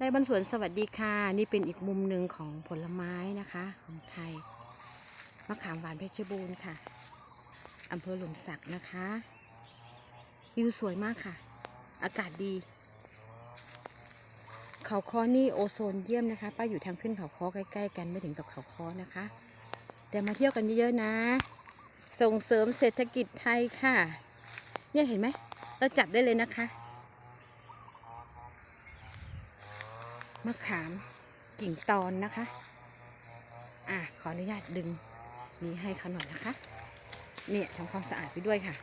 ในบ้านสวนสวัสดีค่ะ นี่เป็นอีกมุมหนึ่งของผลไม้นะคะของไทยมะขามหวานเพชรบูรณ์ค่ะอำเภอหลุมสักนะคะวิวสวยมากค่ะ อากาศดี เขาคอนี่โอโซนเยี่ยมนะคะ ป้าอยู่ทางขึ้นเขาคอใกล้ ๆ กันไม่ถึงกับเขาคอนะคะ แต่มาเที่ยวกันเยอะๆนะ ส่งเสริมเศรษฐกิจไทยค่ะ เนี่ยเห็นไหมเราจับได้เลยนะคะ มะขามกิ่งตอนนะคะ อะขออนุญาตดึงนี้ให้เขาหน่อยนะคะ เนี่ยทำความสะอาดไปด้วยค่ะ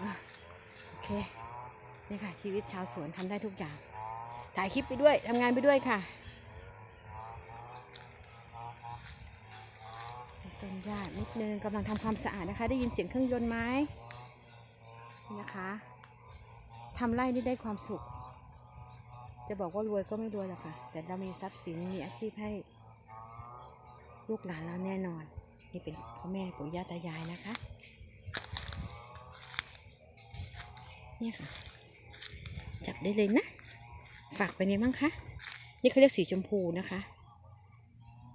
อะโอเค นี่ค่ะชีวิตชาวสวนทำได้ทุกอย่าง ถ่ายคลิปไปด้วยทำงานไปด้วยค่ะ ต้นหญ้านิดนึงกำลังทำความสะอาดนะคะ ได้ยินเสียงเครื่องยนต์ไหมนะคะทำไร่นี่ได้ความสุข จะบอกว่ารวยก็ไม่รวยหรอกค่ะ แต่เรามีทรัพย์สินมีอาชีพให้ ลูกหลานเราแน่นอน นี่เป็นพ่อแม่ปู่ย่าตายายนะคะ เนี่ยค่ะ จับได้เลยนะ ฝากไปในมั้งคะ นี่เขาเรียกสีชมพูนะคะ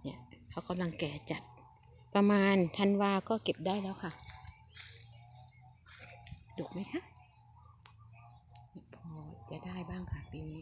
เนี่ยเขากำลังแก่จัด ประมาณธันวาก็เก็บได้แล้วค่ะดกไหมคะพอจะได้บ้างค่ะปีนี้